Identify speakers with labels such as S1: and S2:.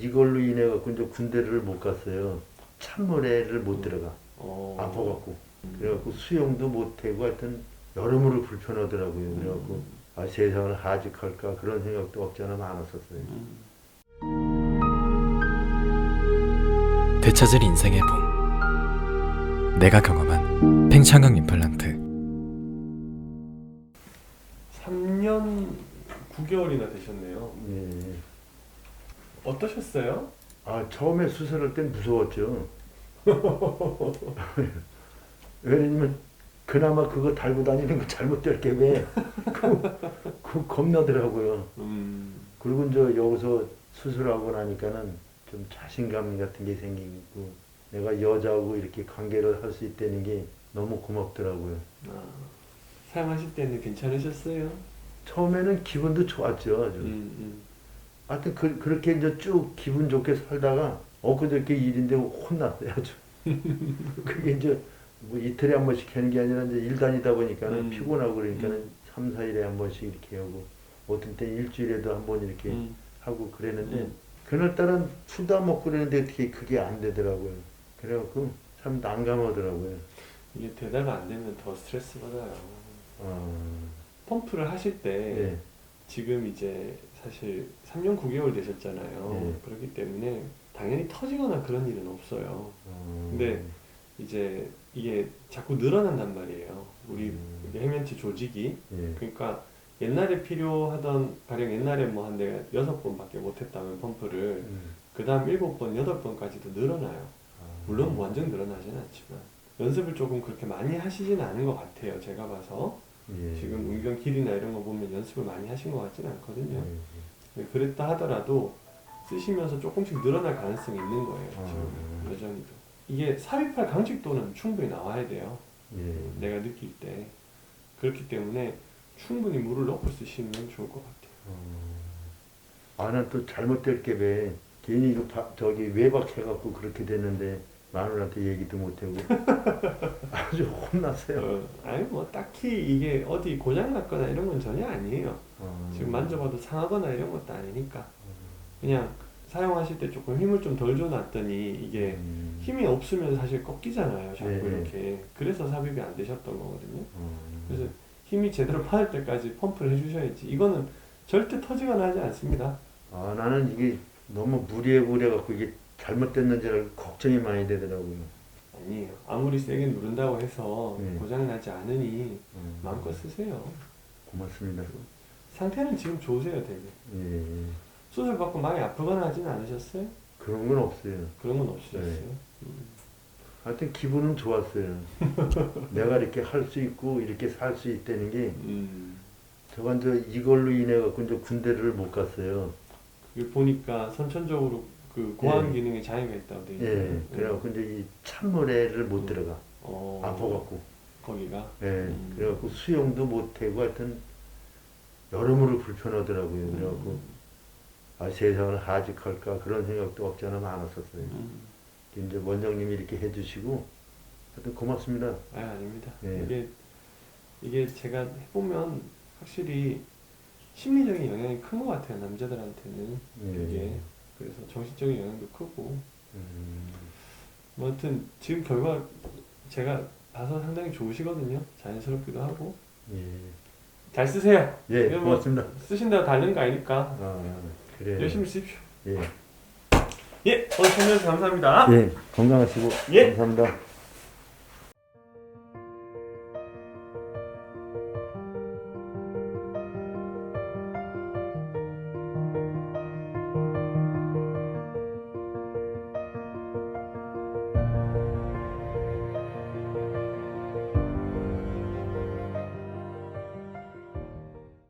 S1: 이걸로 인해 갖고 이제 군대를 못 갔어요. 찬물에를 못 들어가.
S2: 어.
S1: 아파갖고.
S2: 음.
S1: 그래갖고 수영도 못하고 하여튼 여러모로 불편하더라고요. 그래갖고 아, 세상을 하직할까 그런 생각도 없지 않아 많았었어요.
S2: 음.
S3: 되찾을 인생의 봄 내가 경험한 팽창강 임플란트
S2: 3년 9개월이나 되셨네요.
S1: 예.
S2: 어떠셨어요?
S1: 아 처음에 수술할 땐 무서웠죠. 왜냐면 그나마 그거 달고 다니는 거 잘못될 게 왜? 그, 그 겁나더라고요.
S2: 음.
S1: 그리고 이제 여기서 수술하고 나니까는 좀 자신감 같은 게 생기고 내가 여자하고 이렇게 관계를 할 수 있다는 게 너무 고맙더라고요.
S2: 아, 사용하실 때는 괜찮으셨어요?
S1: 처음에는 기분도 좋았죠. 아주.
S2: 음, 음.
S1: 하여튼 그, 그렇게 이제 쭉 기분 좋게 살다가 엊그저께 일인데 혼났어요. 아주. 그게 이제 뭐 이틀에 한 번씩 하는 게 아니라 이제 일 다니다 보니까는
S2: 음.
S1: 피곤하고 그러니까는
S2: 음.
S1: 3, 4일에 한 번씩 이렇게 하고 어떤 때 일주일에도 한 번 이렇게
S2: 음.
S1: 하고 그랬는데
S2: 음.
S1: 그날따라 술도 안 먹고 그랬는데 어떻게 그게 안 되더라고요. 그래갖고 참 난감하더라고요.
S2: 이게 되다가 안 되면 더 스트레스 받아요.
S1: 어,
S2: 펌프를 하실 때
S1: 네.
S2: 지금 이제 사실 3년 9개월 되셨잖아요.
S1: 네.
S2: 그렇기 때문에 당연히 터지거나 그런 일은 없어요.
S1: 어,
S2: 근데 이제 이게 자꾸 늘어난단 말이에요. 우리
S1: 음.
S2: 해면체 조직이
S1: 예.
S2: 그러니까 옛날에 필요하던 가령 옛날에 뭐 한 내가 여섯 번밖에 못했다면 펌프를
S1: 음.
S2: 그 다음 일곱 번 여덟 번까지도 늘어나요.
S1: 아,
S2: 물론 뭐 완전 늘어나진 않지만 연습을 조금 그렇게 많이 하시진 않은 것 같아요. 제가 봐서
S1: 예.
S2: 지금 운경 길이나 이런 거 보면 연습을 많이 하신 것 같진 않거든요.
S1: 예.
S2: 네, 그랬다 하더라도 쓰시면서 조금씩 늘어날 가능성이 있는 거예요.
S1: 아.
S2: 지금 여전히도 이게 삽입할 강직도는 충분히 나와야 돼요.
S1: 예.
S2: 내가 느낄 때 그렇기 때문에 충분히 물을 넣고 쓰시면 좋을 것 같아요.
S1: 어. 아, 난또 잘못될 게 왜 괜히 이거 바- 저기 외박해갖고 그렇게 됐는데 마누라한테 얘기도 못하고 아주 혼났어요.
S2: 어, 아니 뭐 딱히 이게 어디 고장 났거나 이런 건 전혀 아니에요.
S1: 어.
S2: 지금 만져봐도 상하거나 이런 것도 아니니까 그냥 사용하실 때 조금 힘을 좀 덜 줘놨더니 이게
S1: 음.
S2: 힘이 없으면 사실 꺾이잖아요. 자꾸
S1: 네, 네.
S2: 이렇게 그래서 삽입이 안 되셨던 거거든요.
S1: 어.
S2: 그래서 힘이 제대로 받을 때까지 펌프를 해주셔야지. 이거는 절대 터지거나 하지 않습니다.
S1: 아, 나는 이게 너무 무리해 버려갖고 이게 잘못됐는지 알고 걱정이 많이 되더라고요.
S2: 아니에요. 아무리 세게 누른다고 해서
S1: 네.
S2: 고장 나지 않으니
S1: 음.
S2: 마음껏 쓰세요.
S1: 고맙습니다.
S2: 상태는 지금 좋으세요, 되게.
S1: 예.
S2: 수술 받고 많이 아프거나 하지는 않으셨어요?
S1: 그런 건 없어요.
S2: 그런 건 없으셨어요?
S1: 네.
S2: 음.
S1: 하여튼 기분은 좋았어요. 내가 이렇게 할 수 있고 이렇게 살 수 있다는 게
S2: 음.
S1: 저건 저 이걸로 인해 갖고 이제 군대를 못 갔어요.
S2: 그게 보니까 선천적으로 그 고환
S1: 예.
S2: 기능에 장애가 있다고 돼
S1: 예. 그래갖고 이제 이 찬물에를 못 들어가.
S2: 어,
S1: 아파갖고.
S2: 거기가
S1: 예.
S2: 음.
S1: 그래갖고 수영도 못하고 하여튼 여러모로 불편하더라고요. 그래갖고
S2: 음.
S1: 아 세상을 하직할까 그런 생각도 없지 않아 많았었어요.
S2: 음.
S1: 이제 원장님이 이렇게 해주시고 하여튼 고맙습니다.
S2: 아 아닙니다.
S1: 예.
S2: 이게 이게 제가 해보면 확실히 심리적인 영향이 큰 것 같아요 남자들한테는
S1: 예.
S2: 되게 그래서 정신적인 영향도 크고
S1: 음,
S2: 뭐 하여튼 지금 결과 제가 봐서 상당히 좋으시거든요 자연스럽기도 하고
S1: 예.
S2: 잘 쓰세요.
S1: 예,
S2: 이거 뭐
S1: 고맙습니다.
S2: 쓰신 대로 다른 거 아니니까
S1: 아, 그래.
S2: 열심히 쓰십시오.
S1: 예.
S2: 예 오늘 참여해서 감사합니다.
S1: 예, 건강하시고
S2: 예.
S1: 감사합니다.